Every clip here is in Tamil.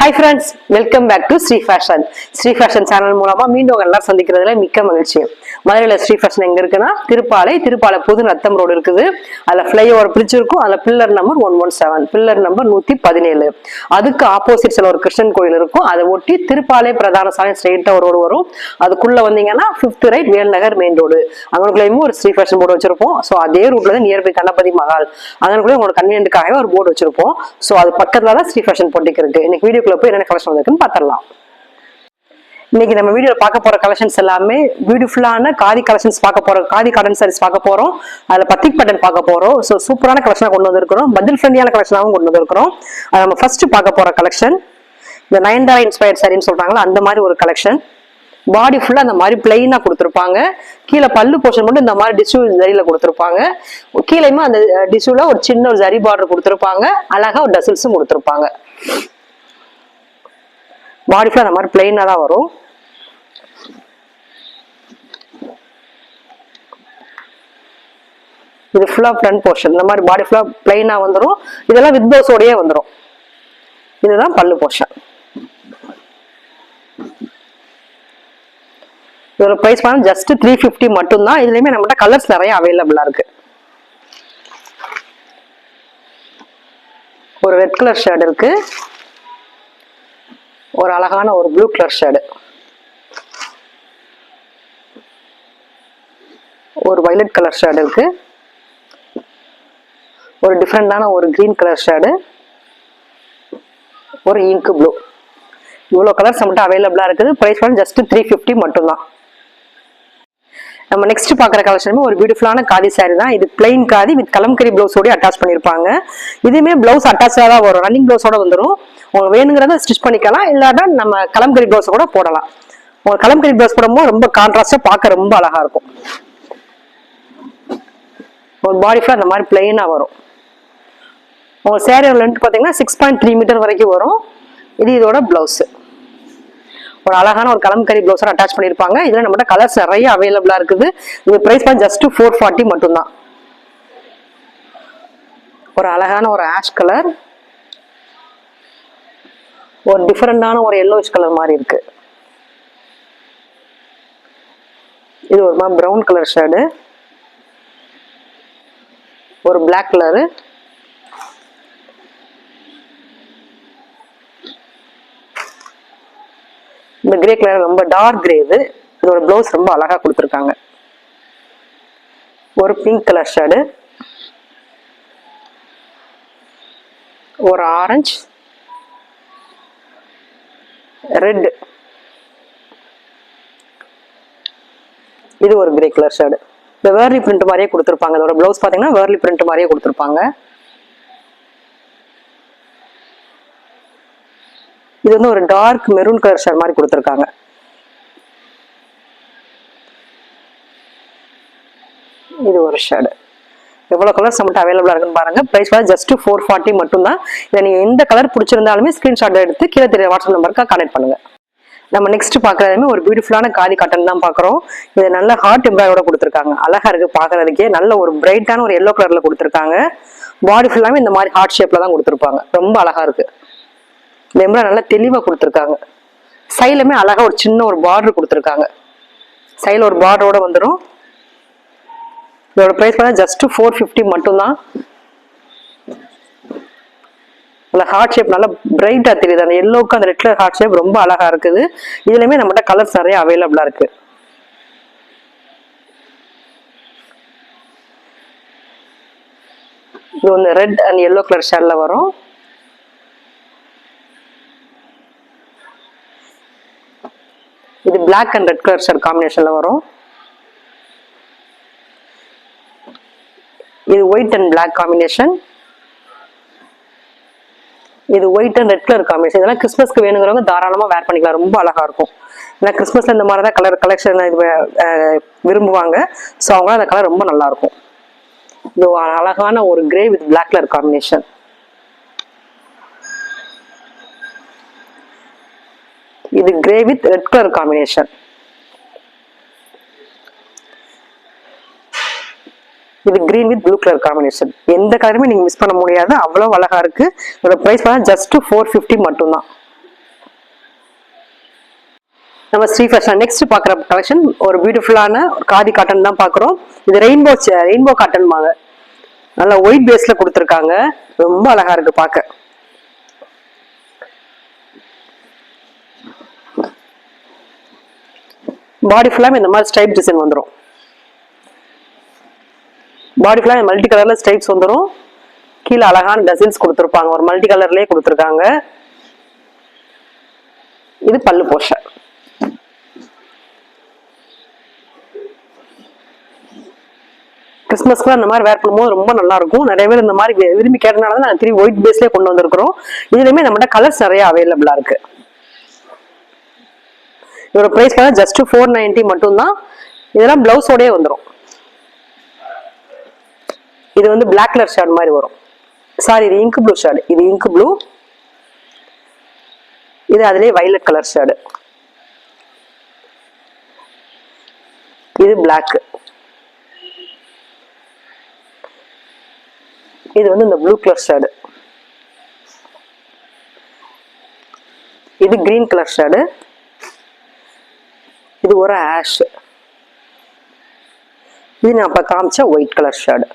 Hi friends welcome back to Sri fashion Sri fashion channel மூலமா மீண்டும் எல்லாம் சந்திக்கிறதுல மிக்க மகிழ்ச்சி. மதுரையில ஸ்ரீ எங்கே எங்க இருக்குன்னா திருப்பாலை திருப்பாலை புது நத்தம் ரோடு இருக்குது. அதுல ஃபிளைஓவர் பிரிட்ஜ் இருக்கும் அதுல pillar number one one seven pillar number நூத்தி பதினேழு. அதுக்கு ஆப்போசிட்ஸ்ல ஒரு கிருஷ்ணன் கோயில் இருக்கும். அதை ஒட்டி திருப்பாலை பிரதான சாலை ஸ்ட்ரெயிட்டா ஒரு ரோடு வரும். அதுக்குள்ள வந்தீங்கன்னா fifth right Velnagar main road அங்கனுக்குள்ளேயுமே ஒரு ஸ்ரீ ஃபேஷன் போர்டு வச்சிருப்போம். ஸோ அதே ரூட்ல தான் நியர்பை கணபதி மகால் அங்கனுக்குள்ளே உங்களோட கன்வீனியன்ட்டுக்காகவே ஒரு போர்டு வச்சிருப்போம். ஸோ அது பக்கத்துல தான் ஸ்ரீ ஃபேஷன் போட்டிக்கு இருக்கு. இன்னைக்கு வீடியோக்குள்ள போய் என்னென்ன கலெக்ஷன் வந்திருக்குன்னு பார்த்துடலாம் இன்னைக்கு நம்ம வீடியோல பார்க்க போற கலெக்ஷன்ஸ் எல்லாமே பியூட்டிஃபுல்லான காதி கலெக்ஷன்ஸ் பார்க்க போறோம் காதி காட்டன் சாரீஸ் பார்க்க போறோம். அதுல பத்திக் பட்டன் பார்க்க போறோம். ஸோ சூப்பரான கலெக்ஷனாக கொண்டு வந்திருக்கிறோம். பதில் ஃப்ரெண்ட்லியான கலெக்ஷனாகவும் கொண்டு வந்திருக்கிறோம். அது நம்ம ஃபர்ஸ்ட் பார்க்க போற கலெக்ஷன் இந்த நயன்தாரா இன்ஸ்பயர்ட் சாரின்னு சொல்றாங்களா அந்த மாதிரி ஒரு கலெக்ஷன் பாடி ஃபுல்லாக அந்த மாதிரி பிளெயினாக கொடுத்துருப்பாங்க. கீழே பல்லு போர்ஷன் மட்டும் இந்த மாதிரி டிஷ்யூ ஜரியில் கொடுத்துருப்பாங்க. கீழேயுமே அந்த டிஷ்யூவில் ஒரு சின்ன ஒரு ஜரி பார்டர் கொடுத்துருப்பாங்க. அழகா ஒரு டசில்ஸும் கொடுத்துருப்பாங்க. பாடி ஃபுல்லாக அந்த மாதிரி பிளெயினாக தான் வரும். இது ஃபுல்லா ஃப்ரண்ட் போர்ஷன் இந்த மாதிரி பாடி ஃபுல்லா பிளைனா வந்துடும் இதெல்லாம் வித் ப்ளவுஸோடயே வந்துடும் இதுதான் பல்லு போர்ஷன் இதோட ப்ரைஸ் பார்த்தா ஜஸ்ட் த்ரீ ஃபிஃப்டி மட்டும்தான். இதுலயுமே நம்மகிட்ட கலர்ஸ் நிறைய அவைலபிளாக இருக்கு. ஒரு ரெட் கலர் ஷேட் இருக்கு. ஒரு அழகான ஒரு ப்ளூ கலர் ஷேடு ஒரு வைலட் கலர் ஷேடு இருக்கு. ஒரு டிஃப்ரெண்டான ஒரு க்ரீன் கலர் ஷேடு ஒரு இங்கு ப்ளூ இவ்வளோ கலர்ஸ் மட்டும் அவைலபிளாக இருக்குது. ப்ரைஸ் வந்து ஜஸ்ட் த்ரீ ஃபிஃப்டி மட்டும்தான். நம்ம நெக்ஸ்ட் பார்க்குற கலெக்ஷனுமே ஒரு பியூட்டிஃபுல்லான காதி சாரி தான். இது பிளைன் காதி வித் கலம்கரி ப்ளவுஸோடய அட்டாச் பண்ணியிருப்பாங்க இதுவுமே ப்ளவுஸ் அட்டாச்சாக தான் வரும். ரன்னிங் ப்ளவுஸோட வந்துடும் உங்களுக்கு வேணுங்கிறத ஸ்டிச் பண்ணிக்கலாம். இல்லாட்டா நம்ம கலம்கரி ப்ளவுஸை கூட போடலாம். உங்களுக்கு கலம்கரி ப்ளவுஸ் போடும்போது ரொம்ப கான்ட்ராஸ்டாக பார்க்க ரொம்ப அழகாக இருக்கும். ஒரு பாடி ஃபுல்லாக அந்த மாதிரி பிளெயினாக வரும். உங்கள் சேரீ லென்த் பார்த்தீங்கன்னா சிக்ஸ் பாயிண்ட் த்ரீ மீட்டர் வரைக்கும் வரும். இது இதோட ப்ளவுஸு ஒரு அழகான ஒரு கலம்கரி ப்ளவுஸோட அட்டாச் பண்ணியிருப்பாங்க. இதில் நம்மகிட்ட கலர்ஸ் நிறைய அவைலபிளாக இருக்குது. இது ப்ரைஸ் பார்த்து ஜஸ்ட் ஃபோர் ஃபார்ட்டி மட்டும்தான். ஒரு அழகான ஒரு ஆஷ் கலர் ஒரு டிஃப்ரெண்டான ஒரு எல்லோஷ் கலர் மாதிரி இருக்கு. இது ஒரு மாதிரி ப்ரௌன் கலர் ஷேடு ஒரு பிளாக் கலரு இந்த கிரே கலர் ரொம்ப டார்க் கிரே இது. இதோட ப்ளவுஸ் ரொம்ப அழகா கொடுத்துருக்காங்க. ஒரு பிங்க் கலர் ஷேடு ஒரு ஆரஞ்சு ரெட் இது ஒரு கிரே கலர் ஷேடு இந்த வேர்லி பிரிண்ட் மாதிரியே கொடுத்துருப்பாங்க. இதோட ப்ளவுஸ் பார்த்தீங்கன்னா வேர்லி பிரிண்ட் மாதிரியே கொடுத்துருப்பாங்க. இது வந்து ஒரு டார்க் மெரூன் கலர் ஷேர் மாதிரி கொடுத்துருக்காங்க. இது ஒரு ஷேடு எவ்வளோ கலர்ஸ் நம்மகிட்ட அவைலபிளாக இருக்குன்னு பாருங்க. ப்ரைஸ் வந்து ஜஸ்ட் ஃபோர் ஃபார்ட்டி மட்டும்தான். இதை நீங்கள் எந்த கலர் பிடிச்சிருந்தாலுமே ஸ்க்ரீன்ஷாட் எடுத்து கீழே தெரிய வாட்ஸ்அப் நம்பருக்கு கான்டெக்ட் பண்ணுங்க. நம்ம நெக்ஸ்ட் பார்க்குறதுமே ஒரு பியூட்டிஃபுல்லான காதி காட்டன் தான் பார்க்குறோம். இது நல்ல ஹார்ட் எம்ப்ராய்டோட கொடுத்துருக்காங்க. அழகா இருக்கு பார்க்குறதுக்கே. நல்ல ஒரு பிரைட்டான ஒரு எல்லோ கலர்ல கொடுத்துருக்காங்க. பாடி ஃபுல்லாமே இந்த மாதிரி ஹார்ட் ஷேப்ல தான் கொடுத்துருப்பாங்க. ரொம்ப அழகா இருக்கு. இந்த நல்லா தெளிவாக கொடுத்துருக்காங்க. சைடுலுமே அழகாக ஒரு சின்ன ஒரு பார்டர் கொடுத்துருக்காங்க. சைடில் ஒரு பார்டரோட வந்துடும் இதோட ப்ரைஸ் பார்த்தா ஜஸ்ட் ஃபோர் ஃபிஃப்டி மட்டும்தான். அந்த ஹார்ட் ஷேப் நல்லா பிரைட்டாக தெரியுது. அந்த எல்லோவுக்கு அந்த ரெட் கலர் ஹார்ட் ஷேப் ரொம்ப அழகாக இருக்குது. இதுலையுமே நம்மகிட்ட கலர்ஸ் நிறைய அவைலபிளாக இருக்குது இது வந்து ரெட் அண்ட் எல்லோ கலர் ஷேட்ல வரும். இது black and red colour shirt காம்பினேஷன்ல வரும். இது ஒயிட் அண்ட் பிளாக் காம்பினேஷன் இது white and red colour combination இதெல்லாம் கிறிஸ்மஸ்க்கு வேணுங்கிறவங்க தாராளமா வேர் பண்ணிக்கலாம். ரொம்ப அழகா இருக்கும். ஏன்னா கிறிஸ்மஸில் இந்த மாதிரி தான் கலர் கலெக்ஷன் இது விரும்புவாங்க. ஸோ அவங்க அந்த கலர் ரொம்ப நல்லா இருக்கும். இது அழகான ஒரு grey with black colour combination இது grey with red colour combination இது green with blue colour combination எந்த கலருமே நீங்க மிஸ் பண்ண முடியாது. அவ்வளோ அழகா இருக்கு. இதோட ப்ரைஸ் பார்த்தா ஜஸ்ட் ஃபோர் ஃபிஃப்டி மட்டும்தான். நம்ம ஸ்ரீ ஃபேஷன் நெக்ஸ்ட் பார்க்குற கலெக்ஷன் ஒரு பியூட்டிஃபுல்லான காதி காட்டன் தான் பார்க்குறோம். இது ரெயின்போ ரெயின்போ காட்டன் வாங்க நல்லா ஒயிட் பேஸ்ல கொடுத்துருக்காங்க. ரொம்ப அழகா இருக்கு பார்க்க. பாடி ஃபுல்லாக இந்த மாதிரி ஸ்ட்ரைப் டிசைன் வந்துடும் பாடி ஃபுல்லாக மல்டி கலர்ல ஸ்ட்ரைப்ஸ் வந்துடும் கீழே அழகான டசில்ஸ் கொடுத்துருப்பாங்க. ஒரு மல்டி கலர்லயே கொடுத்துருக்காங்க. இது பல்லு போஷன் கிறிஸ்மஸ்க்குலாம் இந்த மாதிரி வேர் பண்ணும்போது ரொம்ப நல்லா இருக்கும். நிறைய பேர் இந்த மாதிரி விரும்பி கேட்டனால தான் நாங்கள் திரும்பி ஒயிட் பேஸ்லேயே கொண்டு வந்திருக்கிறோம். இதுலேயுமே நம்மகிட்ட கலர்ஸ் நிறைய அவைலபிளா இருக்கு. இதோட ப்ரைஸ் பார்த்தா ஜஸ்ட் ஃபோர் நைன்டி மட்டும்தான். இதெல்லாம் பிளவுஸோடயே வந்துடும் இது வந்து பிளாக் கலர் ஷேட் மாதிரி வரும். சாரி இது இங்கு ப்ளூ ஷேடு இது இங்கு ப்ளூ இது அதுலேயே வைலட் கலர் ஷேடு இது பிளாக் இது வந்து இந்த ப்ளூ கலர் ஷேடு இது கிரீன் கலர் ஷேடு இது ஒரு ஆஷ் இது நான் இப்போ காமிச்ச ஒயிட் கலர் ஷேடு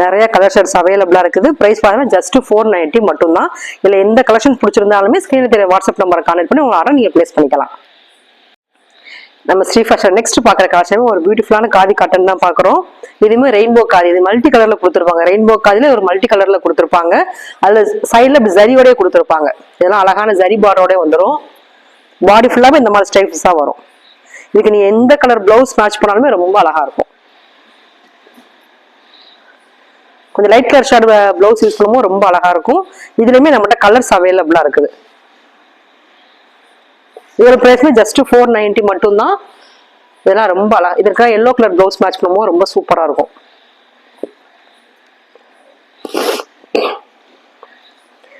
நிறைய கலர் ஷேட்ஸ் அவைலபிளாக இருக்குது. ப்ரைஸ் பார்த்தீங்கன்னா ஜஸ்ட் ஃபோர் நைன்ட்டி மட்டும்தான். இல்லை எந்த கலெக்ஷன் பிடிச்சிருந்தாலுமே ஸ்க்ரீனில் தெரிய வாட்ஸ்அப் நம்பரை கான்டெக்ட் பண்ணி உங்கள் ஆர்டர் நீங்கள் ப்ளேஸ் பண்ணிக்கலாம். நம்ம ஸ்ரீ ஃபேஷன் நெக்ஸ்ட் பார்க்குற கலெக்ஷன் ஒரு பியூட்டிஃபுல்லான காதி காட்டன் தான் பார்க்குறோம். இதுவுமே ரெயின்போ காதி. இது மல்டி கலரில் கொடுத்துருப்பாங்க. ரெயின்போ காதியில் ஒரு மல்டி கலரில் கொடுத்துருப்பாங்க. அதில் சைடில் இப்படி ஜரியோடய கொடுத்துருப்பாங்க. இதெல்லாம் அழகான ஜரி பார்டரோடய வந்துடும் பாடி ஃபுல்லாகவே இந்த மாதிரி ஸ்டைப்ஸாக வரும். இதுக்கு நீ எந்த கலர் பிளவுஸ் மேட்ச் பண்ணாலுமே ரொம்ப அழகா இருக்கும். கொஞ்சம் light colour shade blouse use பண்ணும்போது ரொம்ப அழகா இருக்கும். இதுலயுமே நம்மகிட்ட கலர்ஸ் அவைலபிளா இருக்குது. இதோட பிரைஸ்மே ஜஸ்ட் ஃபோர் நைன்டி மட்டும்தான். இதெல்லாம் ரொம்ப அழகா இதற்காக எல்லோ கலர் பிளவுஸ் மேட்ச் பண்ணும்போது ரொம்ப சூப்பரா இருக்கும்.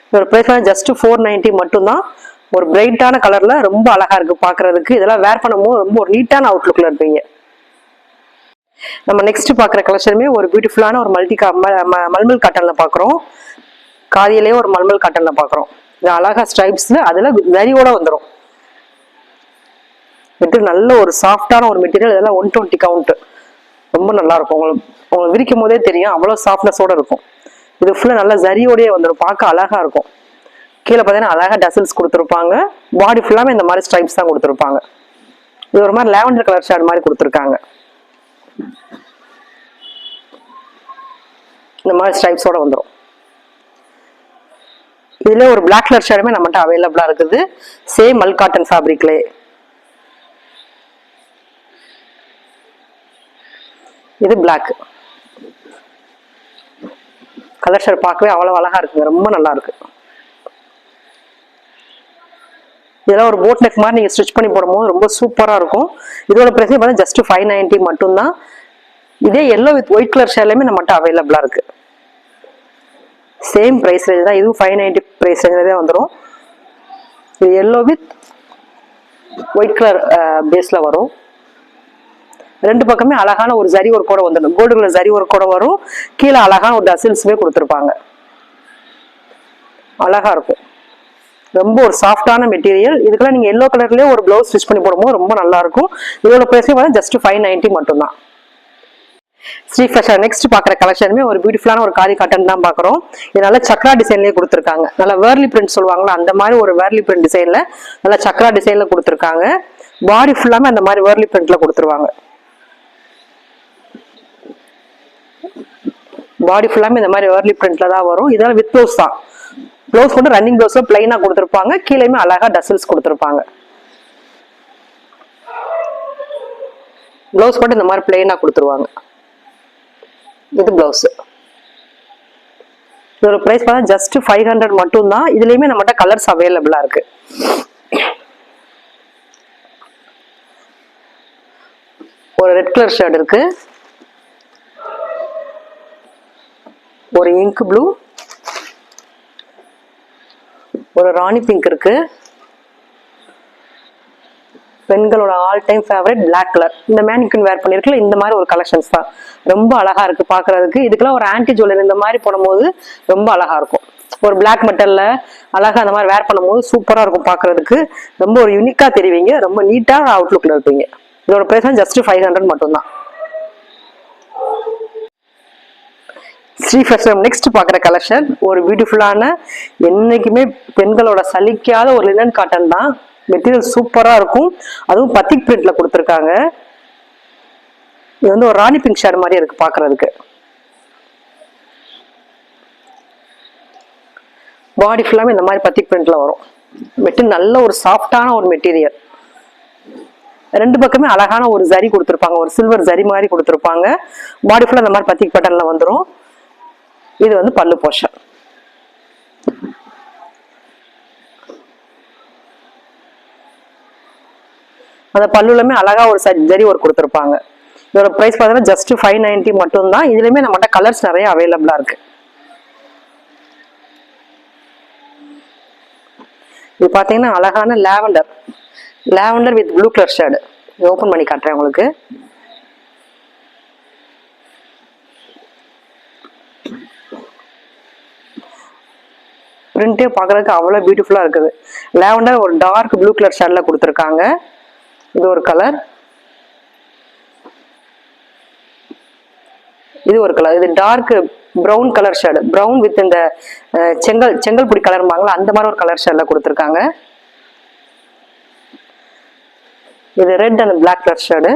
இதோட பிரைஸ் ஜஸ்ட் ஃபோர் நைன்டி மட்டும்தான். ஒரு பிரைட்டான கலர்ல ரொம்ப அழகா இருக்கு பாக்குறதுக்கு. இதெல்லாம் வேர் பண்ணும்போது ரொம்ப ஒரு நீட்டான அவுட்லுக்ல இருப்பீங்க. நம்ம நெக்ஸ்ட் பாக்குற கலெக்ஷனுமே ஒரு பியூட்டிஃபுல்லான ஒரு மல்டி மல்மல் காட்டன்ல பாக்குறோம். காதியிலேயே ஒரு மல்மல் காட்டன்ல பாக்குறோம். இது அழகா ஸ்ட்ரைப்ஸ்ல அதுல வரியோட வந்துடும் மெட்டீரியல் நல்ல ஒரு சாஃப்டான ஒரு மெட்டீரியல் இதெல்லாம் ஒன் டுவெண்ட்டி கவுண்ட் ரொம்ப நல்லா இருக்கும். உங்களுக்கு உங்களுக்கு விரிக்கும் போதே தெரியும். அவ்வளோ சாஃப்ட்னஸோட இருக்கும். இது ஃபுல்லாக நல்லா ஜரியோடயே வந்துடும் பார்க்க அழகா இருக்கும். கீழே பார்த்தீங்கன்னா அழகா டசல்ஸ் கொடுத்துருப்பாங்க. பாடி ஃபுல்லாமே இந்த மாதிரி ஸ்ட்ரைப்ஸ் தான் கொடுத்துருப்பாங்க. இது ஒரு மாதிரி லாவெண்டர் கலர் ஷேட் மாதிரி கொடுத்துருக்காங்க. இந்த மாதிரி ஸ்ட்ரைப்ஸோட வந்துடும் இதில் ஒரு பிளாக் கலர் ஷேடுமே நம்மகிட்ட அவைலபிளாக இருக்குது. சேம் மல் காட்டன் ஃபேப்ரிக்லே இது பிளாக் கலர் ஷேட் பார்க்கவே அவ்வளவு அழகா இருக்குங்க. ரொம்ப நல்லா இருக்கு. இதெல்லாம் ஒரு போட் நெக் மாதிரி நீங்கள் ஸ்டிச் பண்ணி போடும்போது ரொம்ப சூப்பராக இருக்கும். இதோட ப்ரைஸ் பார்த்தா ஜஸ்ட் ஃபைவ் நைன்ட்டி மட்டும்தான். இதே எல்லோ வித் ஒயிட் கலர் ஷேர்லையுமே நம்மகிட்ட அவைலபிளாக இருக்குது சேம் ப்ரைஸ் ரேஞ்ச் தான். இதுவும் ஃபைவ் நைன்ட்டி ப்ரைஸ் ரேஞ்சில் தான் வந்துடும் இது எல்லோ வித் ஒயிட் கலர் பேஸில் வரும். ரெண்டு பக்கமே அழகான ஒரு ஜரி ஒரு கூட வந்துடும். கோல்டு கலர் ஜரி ஒரு கூட வரும். கீழே அழகான ஒரு டசில்ஸுமே கொடுத்துருப்பாங்க. அழகா இருக்கும். ரொம்ப ஒரு சாஃப்டான மெட்டீரியல் இதுக்கெல்லாம் நீங்கள் எல்லோ கலர்லயே ஒரு ப்ளவுஸ் ஸ்டிச் பண்ணி போடும்போது ரொம்ப நல்லா இருக்கும் இதோட ப்ரைஸே பார்த்தா ஜஸ்ட் ஃபைவ் நைன்ட்டி மட்டும்தான். ஸ்ரீ ஃபேஷன் நெக்ஸ்ட் பார்க்குற கலெக்ஷனுமே ஒரு பியூட்டிஃபுல்லான ஒரு காரி காட்டன் தான் பார்க்குறோம். இது நல்ல சக்ரா டிசைன்லயே கொடுத்துருக்காங்க. நல்ல வேர்லி பிரிண்ட் சொல்லுவாங்களா? அந்த மாதிரி ஒரு வேர்லி பிரிண்ட் டிசைன்ல நல்ல சக்ரா டிசைன்ல கொடுத்துருக்காங்க. பாடி ஃபுல்லாமே அந்த மாதிரி வேர்லி பிரிண்டில் கொடுத்துருவாங்க. பாடி ஃபுல்லாமே இந்த மாதிரி வேர்லி பிரிண்ட்டில் தான் வரும். இதெல்லாம் வித் ப்ளவுஸ் தான். ப்ளவுஸ் கூட ரன்னிங் ப்ளவுஸ்ல பிளைனா கொடுத்துருப்பாங்க. கீழேயுமே அழகா டசல்ஸ் கொடுத்துருப்பாங்க. ப்ளவுஸ் கூட இந்த மாதிரி பிளைனா கொடுத்துருவாங்க. இது ப்ளவுஸ் இதோட பிரைஸ் பார்த்தா ஜஸ்ட் ஃபைவ் ஹண்ட்ரட் மட்டும் தான் இதுலயுமே நம்மகிட்ட கலர்ஸ் அவைலபிளா இருக்கு. ஒரு ரெட் கலர் ஷர்ட் இருக்கு. ஒரு இங்க் ப்ளூ ஒரு ராணி பிங்க் இருக்கு. பெண்களோட all time favourite black colour இந்த மேனிக்குன் வேர் பண்ணியிருக்கல இந்த மாதிரி ஒரு கலெக்ஷன்ஸ் தான். ரொம்ப அழகா இருக்கு பாக்குறதுக்கு. இதுக்கெல்லாம் ஒரு ஆன்டி ஜுவல்லரி இந்த மாதிரி போடும்போது ரொம்ப அழகா இருக்கும். ஒரு பிளாக் மெட்டல்ல அழகா அந்த மாதிரி வேர் பண்ணும்போது சூப்பரா இருக்கும் பாக்குறதுக்கு. ரொம்ப ஒரு யூனிக்கா தெரிவிங்க. ரொம்ப நீட்டா அவுட்லுக்ல இருப்பீங்க. இதோட பிரைஸ் ஜஸ்ட் ஃபைவ் ஹண்ட்ரட் மட்டும்தான். ஸ்ரீ ஃபேஷன் நெக்ஸ்ட் பார்க்குற கலெக்ஷன் ஒரு பியூட்டிஃபுல்லான என்னைக்குமே பெண்களோட சலிக்காத ஒரு லினன் காட்டன் தான். மெட்டீரியல் சூப்பராக இருக்கும். அதுவும் பத்திக் பிரிண்ட்ல கொடுத்துருக்காங்க. இது வந்து ஒரு ராணி பிங்க் ஷேட் மாதிரி இருக்கு பார்க்குறதுக்கு. பாடி ஃபுல்லாமே இந்த மாதிரி பத்திக் பிரிண்ட்ல வரும். மெட்டீரியல் நல்ல ஒரு சாஃப்டான ஒரு மெட்டீரியல் ரெண்டு பக்கமே அழகான ஒரு ஜரி கொடுத்துருப்பாங்க. ஒரு சில்வர் ஜரி மாதிரி கொடுத்துருப்பாங்க. பாடி ஃபுல்லாக இந்த மாதிரி பத்திக் பட்டன்ல வந்துடும் இது வந்து பல்லு போஷன் அந்த பல்லுலமே அழகா ஒரு சர்ஜரி ஒரு கொடுத்துருப்பாங்க. இதோட ப்ரைஸ் பார்த்தீங்கன்னா ஜஸ்ட் ஃபைவ் நைன்ட்டி மட்டும்தான். இதுலயுமே நம்மகிட்ட கலர்ஸ் நிறைய அவைலபிளா இருக்கு. இது பார்த்தீங்கன்னா அழகான lavender lavender with blue colour shade open பண்ணி காட்டுறேன் உங்களுக்கு. பிரிண்டே பார்க்கறதுக்கு அவ்வளோ பியூட்டிஃபுல்லாக இருக்குது. லேவண்டர் ஒரு டார்க் ப்ளூ கலர் ஷேடில் கொடுத்துருக்காங்க. இது ஒரு கலர் இது ஒரு கலர் இது dark brown colour shade brown with இந்த செங்கல் செங்கல் பொடி கலர்மாங்களா அந்த மாதிரி ஒரு கலர் ஷேடில் கொடுத்துருக்காங்க. இது red and black colour shade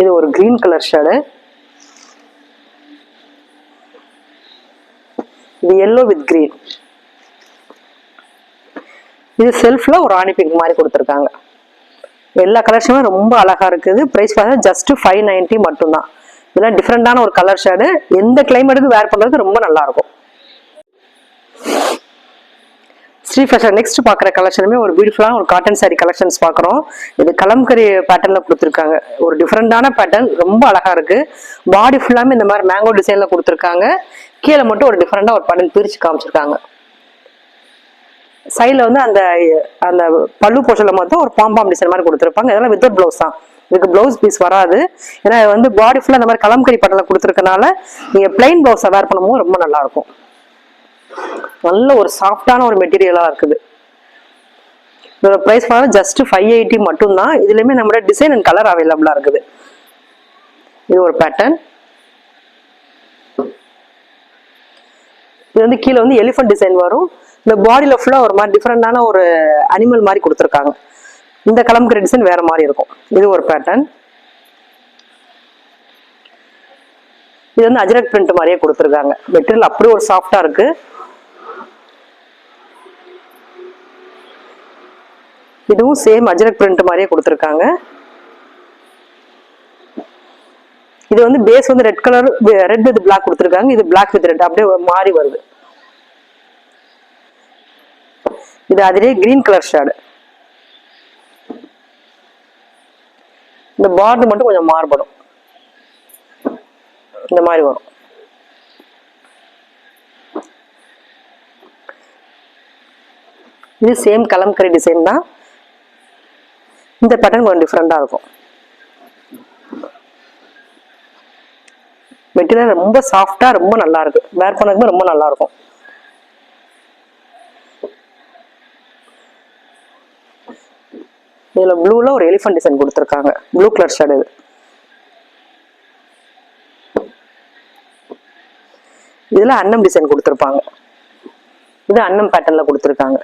இது ஒரு கிரீன் கலர் ஷேடு இது எல்லோ வித் கிரீன் இது செல்ஃப்ல ஒரு ஆணி பிங்க் மாதிரி கொடுத்துருக்காங்க. எல்லா கலர்ஸுமே ரொம்ப அழகா இருக்குது. ப்ரைஸ் பார்த்தீங்கன்னா ஜஸ்ட் ஃபைவ் நைன்ட்டி மட்டும்தான். இதெல்லாம் டிஃப்ரெண்டான ஒரு கலர் ஷேடு எந்த கிளைமேட்டுக்கு வேர் பண்ணுறதுக்கு ரொம்ப நல்லா இருக்கும். ஸ்ரீ ஃபேஷன் நெக்ஸ்ட் பார்க்குற கலெக்ஷனுமே ஒரு பியூட்டிஃபுல்லான ஒரு காட்டன் சாரி கலெக்ஷன்ஸ் பார்க்குறோம். இது கலம்கரி பேட்டர்னில் கொடுத்துருக்காங்க. ஒரு டிஃப்ரெண்டான பேட்டர்ன் ரொம்ப அழகாக இருக்குது பாடி ஃபுல்லாமே இந்த மாதிரி மேங்கோ டிசைனில் கொடுத்துருக்காங்க. கீழே மட்டும் ஒரு டிஃப்ரெண்டாக ஒரு பேட்டர்ன் பிரிச்சு காமிச்சிருக்காங்க. சைடில் வந்து அந்த அந்த பல்லு போர்ஷனில் மட்டும் ஒரு பாம்பாம் டிசைன் மாதிரி கொடுத்துருப்பாங்க. இதெல்லாம் வித்தவுட் ப்ளவுஸ் தான். இதுக்கு ப்ளவுஸ் பீஸ் வராது. ஏன்னா வந்து பாடி ஃபுல்லாக இந்த மாதிரி கலம்கரி பேட்டர்னில் கொடுத்துருக்கனால நீங்கள் பிளைன் ப்ளவுஸை வேர் பண்ணும்போது ரொம்ப நல்லாயிருக்கும் நல்ல ஒரு சாஃப்டான ஒரு மெட்டீரியலாக இருக்குது. இதோட ப்ரைஸ் பார்த்தா ஜஸ்ட் ஃபைவ் எயிட்டி மட்டும்தான். இதுலேயுமே நம்மளோட டிசைன் அண்ட் கலர் அவைலபிளாக இருக்குது. இது ஒரு பேட்டர்ன் இது வந்து கீழே வந்து எலிஃபண்ட் டிசைன் வரும். இந்த பாடியில் ஃபுல்லாக ஒரு மாதிரி டிஃப்ரெண்டான ஒரு அனிமல் மாதிரி கொடுத்துருக்காங்க. இந்த கிளம்புக்கிற டிசைன் வேற மாதிரி இருக்கும். இது ஒரு பேட்டர்ன் இது வந்து அஜரக் பிரிண்ட் மாதிரியே கொடுத்துருக்காங்க. மெட்டீரியல் அப்படியே ஒரு சாஃப்டா இருக்கு. இதுவும் சேம் அஜரக் பிரிண்ட் மாதிரியே கொடுத்துருக்காங்க. இது வந்து பேஸ் வந்து red colour red with black கொடுத்துருக்காங்க. இது பிளாக் வித் ரெட் அப்படியே மாறி வருது. இது அதிலே கிரீன் கலர் ஷேடு இந்த பார்டர் மட்டும் கொஞ்சம் மாறுபடும். இந்த மாதிரி வரும். இது சேம் கலம்கரி டிசைன் தான். இந்த பேட்டர்ன் கொஞ்சம் டிஃப்ரெண்டா இருக்கும். மெட்டீரியல் ரொம்ப சாஃப்டா ரொம்ப நல்லா இருக்கு. வேர் பண்ணதுமே ரொம்ப நல்லா இருக்கும். இதுல ப்ளூவில் ஒரு எலிஃபண்ட் டிசைன் கொடுத்துருக்காங்க. ப்ளூ கலர் ஷேட் இது. இதுல அன்னம் டிசைன் கொடுத்துருப்பாங்க. இது அன்னம் பேட்டர்னில் கொடுத்துருக்காங்க.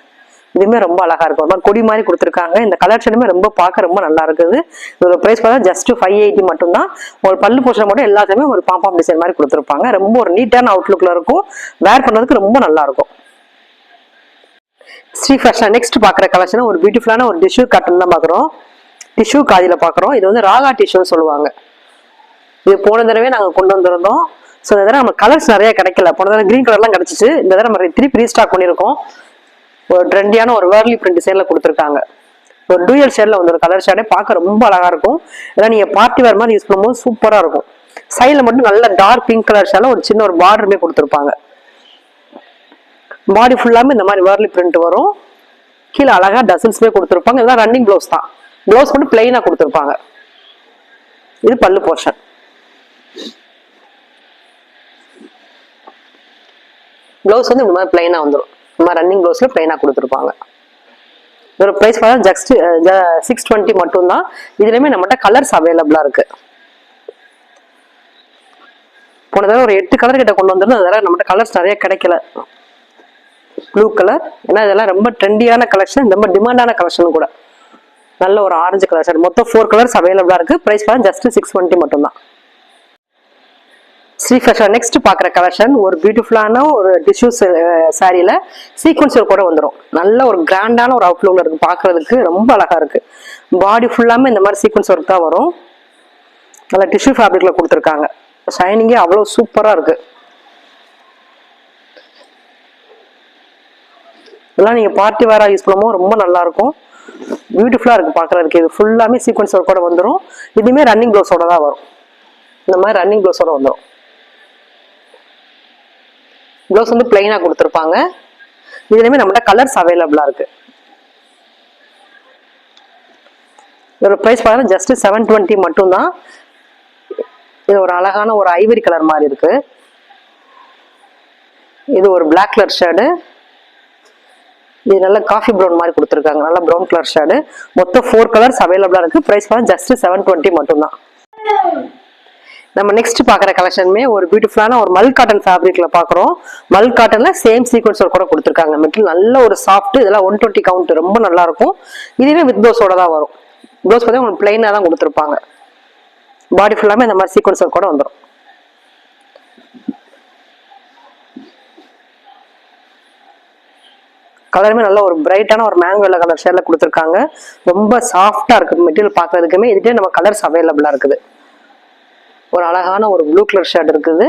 இதுவுமே ரொம்ப அழகா இருக்கும். ஒரு மாதிரி கொடி மாதிரி கொடுத்துருக்காங்க. இந்த கலர் ஷேடுமே ரொம்ப பார்க்க ரொம்ப நல்லா இருக்குது. இதோட ப்ரைஸ் பார்த்தா ஜஸ்ட் ஃபைவ் எயிட்டி மட்டும்தான். ஒரு பல்லு போஷன் மட்டும் எல்லாத்தையுமே ஒரு பாம்பாம் டிசைன் மாதிரி கொடுத்துருப்பாங்க. ரொம்ப ஒரு நீட்டான அவுட்லுக்ல இருக்கும். வேர் பண்ணுறதுக்கு ரொம்ப நல்லா இருக்கும். ஸ்ரீ ஃபேஷன் நெக்ஸ்ட் பார்க்குற கலெக்ஷன் ஒரு பியூட்டிஃபுல்லான ஒரு டிஷ்யூ காட்டன் தான் பார்க்குறோம். டிஷ்யூ காதியில் பார்க்குறோம். இது வந்து ராகா டிஷ்யூன்னு சொல்லுவாங்க. இது போன தடவை நாங்கள் கொண்டு வந்திருந்தோம். ஸோ இந்த தடவை நம்ம கலர்ஸ் நிறைய கிடைக்கல. போன தடவை க்ரீன் கலர்லாம் கிடச்சிச்சு. இந்த தடவை நம்ம திருப்பி ரீஸ்டாக் பண்ணியிருக்கோம். ஒரு ட்ரெண்டியான ஒரு வேர்லி பிரிண்ட் டிசைனில் கொடுத்துருக்காங்க. ஒரு டூயல் ஷேட்ல வந்து ஒரு கலர் ஷேடே பார்க்க ரொம்ப அழகா இருக்கும். ஏன்னா நீங்கள் பார்ட்டி வேர் மாதிரி யூஸ் பண்ணும்போது சூப்பராக இருக்கும். சைடில் மட்டும் நல்ல டார்க் பிங்க் கலர் ஷேல ஒரு சின்ன ஒரு பார்டருமே கொடுத்துருப்பாங்க. பாடி ஃபுல்லாமே இந்த மாதிரி வேர்லி பிரிண்ட் வரும். கீழே அழகா டசில்ஸ்மே கொடுத்துருப்பாங்க. இதெல்லாம் ரன்னிங் ப்ளவுஸ் தான். ப்ளவுஸ் மட்டும் பிளெயினா கொடுத்துருப்பாங்க. இது பல்லு போர்ஷன் ப்ளவுஸ் வந்து இந்த மாதிரி பிளைனா வந்துடும் இந்த ரன்னிங் க்ளோஸில் ப்ளைனாக கொடுத்துருப்பாங்க. இதோட ப்ரைஸ் பார்த்தா ஜஸ்ட் சிக்ஸ் டுவெண்ட்டி மட்டும்தான். இதுலேயுமே நம்மகிட்ட கலர்ஸ் அவைலபிளா இருக்கு. போன தடவை ஒரு எட்டு கலர் கிட்ட கொண்டு வந்திருந்தோம். அதெல்லாம் நம்மகிட்ட கலர்ஸ் நிறைய கிடைக்கல. ப்ளூ கலர் ஏன்னா இதெல்லாம் ரொம்ப ட்ரெண்டியான கலெக்ஷன் ரொம்ப டிமாண்டான கலெக்ஷன் கூட. நல்ல ஒரு ஆரஞ்சு கலர் மொத்தம் ஃபோர் கலர்ஸ் அவைலபிளா இருக்கு. ப்ரைஸ் பார்த்தா ஜஸ்ட் சிக்ஸ் டுவெண்ட்டி மட்டும்தான். ஸ்ரீ ஃபேஷன் நெக்ஸ்ட் பார்க்குற கலெக்ஷன் ஒரு பியூட்டிஃபுல்லான ஒரு டிஷ்யூ சாரியில் சீக்வன்ஸ் கூட வந்துடும் நல்ல ஒரு கிராண்டான ஒரு அவுட்லுக்கில் இருக்குது பார்க்குறதுக்கு ரொம்ப அழகாக இருக்குது பாடி ஃபுல்லாமே இந்த மாதிரி சீக்வன்ஸ் ஒர்க் தான் வரும். நல்ல டிஷ்யூ ஃபேப்ரிக்கில் கொடுத்துருக்காங்க. ஷைனிங்கே அவ்வளோ சூப்பராக இருக்குது இதெல்லாம் நீங்கள் பார்ட்டி வேராக யூஸ் பண்ணும்போது ரொம்ப நல்லாயிருக்கும் பியூட்டிஃபுல்லாக இருக்குது பார்க்குறதுக்கு. இது ஃபுல்லாமே சீக்வன்ஸ் ஒர்க்கோட வந்துடும் இதுவுமே ரன்னிங் ப்ளவுஸோட தான் வரும். இந்த மாதிரி ரன்னிங் ப்ளவுஸோட வந்துடும் ப்ளவுஸ் வந்து பிளைனாக கொடுத்துருப்பாங்க. இதுலேயுமே நம்மகிட்ட கலர்ஸ் அவைலபிளாக இருக்கு. இதோட ப்ரைஸ் பார்த்தீங்கன்னா ஜஸ்ட் செவன் டுவெண்ட்டி மட்டும்தான். இது ஒரு அழகான ஒரு ஐவரி கலர் மாதிரி இருக்கு. இது ஒரு பிளாக் கலர் ஷேடு இது நல்ல காஃபி ப்ரௌன் மாதிரி கொடுத்துருக்காங்க நல்ல ப்ரௌன் கலர் ஷேடு மொத்தம் ஃபோர் கலர்ஸ் அவைலபிளாக இருக்குது ப்ரைஸ் பார்த்தா ஜஸ்ட் செவன் டுவெண்ட்டி மட்டும்தான். நம்ம நெக்ஸ்ட் பார்க்குற கலெக்ஷனுமே ஒரு பியூட்டிஃபுல்லான ஒரு மல் காட்டன் ஃபேப்ரிக்ல பார்க்குறோம். மல் காட்டன்ல சேம் சீக்வன்ஸோட கூட கொடுத்துருக்காங்க. மெட்டீரியல் நல்ல ஒரு சாஃப்ட் இதெல்லாம் ஒன் டுவெண்ட்டி கவுண்ட் ரொம்ப நல்லா இருக்கும். இதுவே வித் ப்ளவுஸோட தான் வரும். ப்ளவுஸ் பார்த்தா உங்களுக்கு பிளைனாக தான் கொடுத்துருப்பாங்க. பாடி ஃபுல்லாமே இந்த மாதிரி சீக்வன்ஸோட கூட வந்துடும் கலருமே நல்ல ஒரு பிரைட்டான ஒரு மேங்கோ கலர் ஷேட்ல கொடுத்துருக்காங்க. ரொம்ப சாஃப்டா இருக்குது மெட்டீரியல் பார்க்கறதுக்குமே. இதுலேயே நம்ம கலர்ஸ் அவைலபிளா இருக்குது. ஒரு அழகான ஒரு ப்ளூ கலர் ஷர்ட் இருக்குது.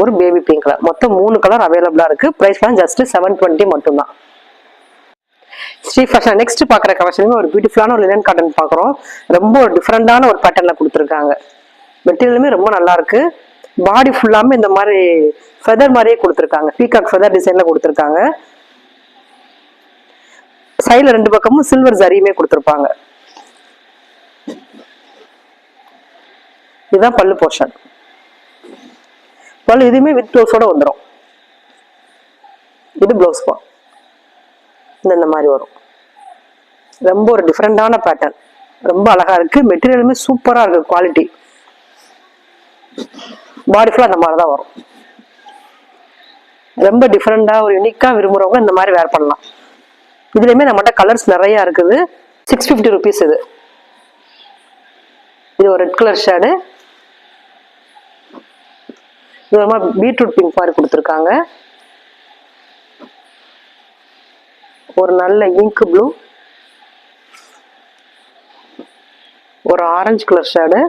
ஒரு பேபி பிங்க் கலர் மொத்தம் மூணு கலர் அவைலபிளாக இருக்கு. ப்ரைஸ் ஜஸ்ட் செவன் டுவெண்ட்டி மட்டும்தான். ஸ்ரீ ஃபேஷன் நெக்ஸ்ட் பார்க்குற கலெக்ஷனுமே ஒரு பியூட்டிஃபுல்லான ஒரு லினன் காட்டன் பார்க்குறோம். ரொம்ப ஒரு டிஃப்ரெண்டான ஒரு பேட்டர்னில் கொடுத்துருக்காங்க. மெட்டீரியலுமே ரொம்ப நல்லா இருக்கு. பாடி ஃபுல்லாமே இந்த மாதிரி ஃபெதர் மாதிரியே கொடுத்துருக்காங்க. பீகாக் ஃபெதர் டிசைனில் கொடுத்துருக்காங்க. சைடில் ரெண்டு பக்கமும் சில்வர் ஜரியுமே கொடுத்துருப்பாங்க. இதுதான் பல்லு போர்ஷன் பல்லு இதுவுமே வித் ப்ளவுஸோட வந்துடும் இது ப்ளவுஸ் பா இந்த மாதிரி வரும். ரொம்ப ஒரு டிஃப்ரெண்டான பேட்டர்ன் ரொம்ப அழகா இருக்கு. மெட்டீரியலுமே சூப்பரா இருக்கு குவாலிட்டி பாடி ஃபுல்லாக அந்த மாதிரி தான் வரும். ரொம்ப டிஃப்ரெண்டா ஒரு யூனிக்கா விரும்புறவங்க இந்த மாதிரி வேர் பண்ணலாம். இதுலயுமே நம்மகிட்ட கலர்ஸ் நிறைய இருக்குது. சிக்ஸ் ஃபிஃப்டி ருபீஸ் இது. இது ஒரு ரெட் கலர் ஷேடு இது பீட்ரூட் பிங்க் மாதிரி கொடுத்துருக்காங்க. ஒரு நல்ல இங்க் ப்ளூ ஒரு ஆரஞ்சு கலர் ஷேடு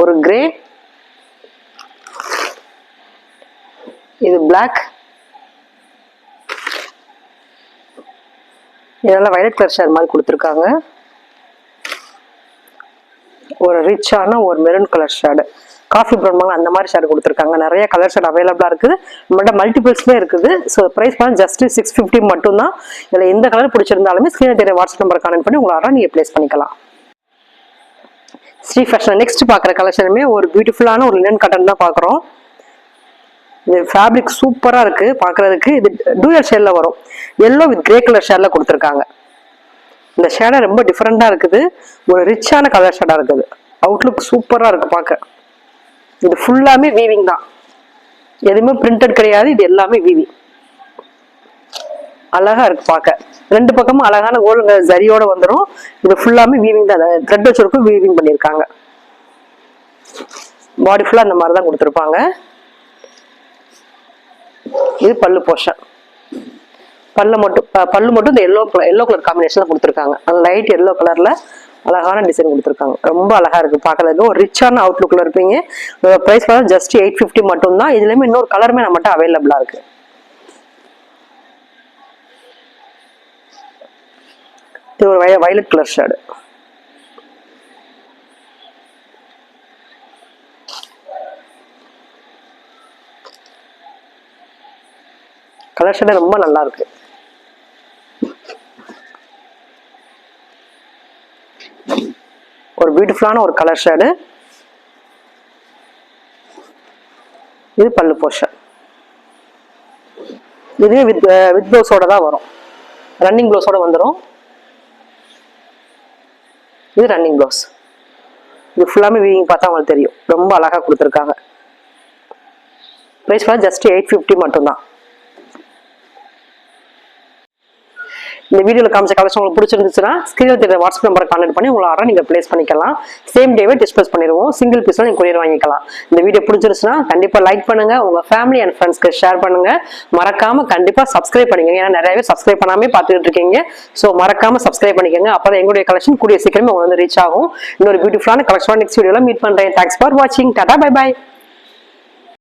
ஒரு கிரே இது பிளாக் இதெல்லாம் வயலட் கலர் ஷேட் மாதிரி கொடுத்துருக்காங்க. ஒரு ரிச்சான ஒரு maroon colour shade coffee brown அந்த மாதிரி ஷேடு கொடுத்துருக்காங்க. நிறைய கலர் ஷேட் அவைலபிளாக இருக்குது. நம்மள்ட்ட மல்டிபிள்ஸ்மே இருக்குது. ஸோ ப்ரைஸ் பண்ண ஜஸ்ட் சிக்ஸ் ஃபிஃப்டி மட்டும்தான். இதில் எந்த கலர் பிடிச்சிருந்தாலுமே ஸ்க்ரீனில் தெரிய வாட்ஸ்அப் நம்பர் கனெக்ட் பண்ணி உங்களால் நீங்கள் ப்ளேஸ் பண்ணிக்கலாம். ஸ்ரீ ஃபேஷன் நெக்ஸ்ட் பார்க்குற கலெக்ஷனுமே ஒரு பியூட்டிஃபுல்லான ஒரு லினன் கட்டன் தான் பார்க்குறோம். இது ஃபேப்ரிக் சூப்பராக இருக்குது பார்க்குறதுக்கு. இது டூயல் ஷேடில் வரும். எல்லோ வித் கிரே கலர் ஷேடில் கொடுத்துருக்காங்க. இந்த ஷேடை ரொம்ப டிஃப்ரெண்டாக இருக்குது. ஒரு ரிச்சான கலர் ஷேடாக இருக்குது. அவுட்லுக் சூப்பராக இருக்குது பார்க்க இது ஃபுல்லாமே வீவிங் தான். எதுவுமே பிரிண்டட் கிடையாது. இது எல்லாமே வீவிங் அழகா இருக்கு பார்க்க ரெண்டு பக்கமும் அழகான கோல்டு ஜரியோட வந்துடும் இது ஃபுல்லாமே வீவிங் தான். த்ரெட் வச்சிருக்கும் வீவிங் பண்ணியிருக்காங்க பாடி ஃபுல்லாக அந்த மாதிரி தான் கொடுத்துருப்பாங்க. இது பல்லு போர்ஷன் பல்ல மட்டும் பல்லு மட்டும் இந்த எல்லோ கலர் எல்லோ கலர் காம்பினேஷன்ல கொடுத்துருக்காங்க. அந்த லைட் எல்லோ கலர்ல அழகான டிசைன் கொடுத்துருக்காங்க. ரொம்ப அழகா இருக்கு. பார்க்கறதுக்கு ஒரு ரிச்சான அவுட்லுக்ல இருப்பீங்க. ப்ரைஸ் பார்த்தா ஜஸ்ட் எயிட் ஃபிஃப்டி மட்டும் தான் இதுலயுமே இன்னொரு கலருமே நம்மகிட்ட அவைலபிளா இருக்கு. இது ஒரு violet colour shade colour shade ரொம்ப நல்லா இருக்கு. ஒரு பியூட்டிஃபுல்லான ஒரு கலர் ஷேடு இது பல்லு போர்ஷன். இதுவே வித் வித் ப்ளவுஸோட தான் வரும். ரன்னிங் ப்ளவுஸோட வந்துடும் இது ரன்னிங் ப்ளவுஸ் இது ஃபுல்லாமே வீவிங் பார்த்தா அவங்களுக்கு தெரியும். ரொம்ப அழகா கொடுத்துருக்காங்க. ப்ரைஸ் ஜஸ்ட் எயிட் ஃபிஃப்டி மட்டும்தான். இந்த வீடியோல காமிச்ச கலெக்ஷன் உங்களுக்கு பிடிச்சிருந்துச்சுன்னா ஸ்கிரீனில் தெரிய வாட்ஸ்அப் நம்பரை கான்டெக்ட் பண்ணி உங்களை ஆர்டர் நீங்க பிளேஸ் பண்ணிக்கலாம். சேம் டேவே டிஸ்பிளஸ் பண்ணிடுவோம். சிங்கிள் பீஸ்ல நீங்க கொரியர் வாங்கிக்கலாம். இந்த வீடியோ பிடிச்சிருச்சுன்னா கண்டிப்பா லைக் பண்ணுங்க. உங்க ஃபேமிலி அண்ட் ஃப்ரெண்ட்ஸ்க்கு ஷேர் பண்ணுங்க. மறக்காம கண்டிப்பா சப்ஸ்கிரைப் பண்ணிக்கங்க. ஏன்னா நிறையவே சப்ஸ்கிரைப் பண்ணாமே பார்த்துட்டு இருக்கீங்க. ஸோ மறக்காம சப்ஸ்கிரைப் பண்ணிக்கோங்க. அப்பதான் எங்களுடைய கலெக்ஷன் கூடிய சீக்கிரமே உங்களுக்கு வந்து ரீச் ஆகும். இன்னொரு பியூட்டிஃபுல்லான கலெக்ஷன் நெக்ஸ்ட் வீடியோல மீட் பண்றேன். தேங்க்ஸ் ஃபார் வாட்சிங் டாடா பை பை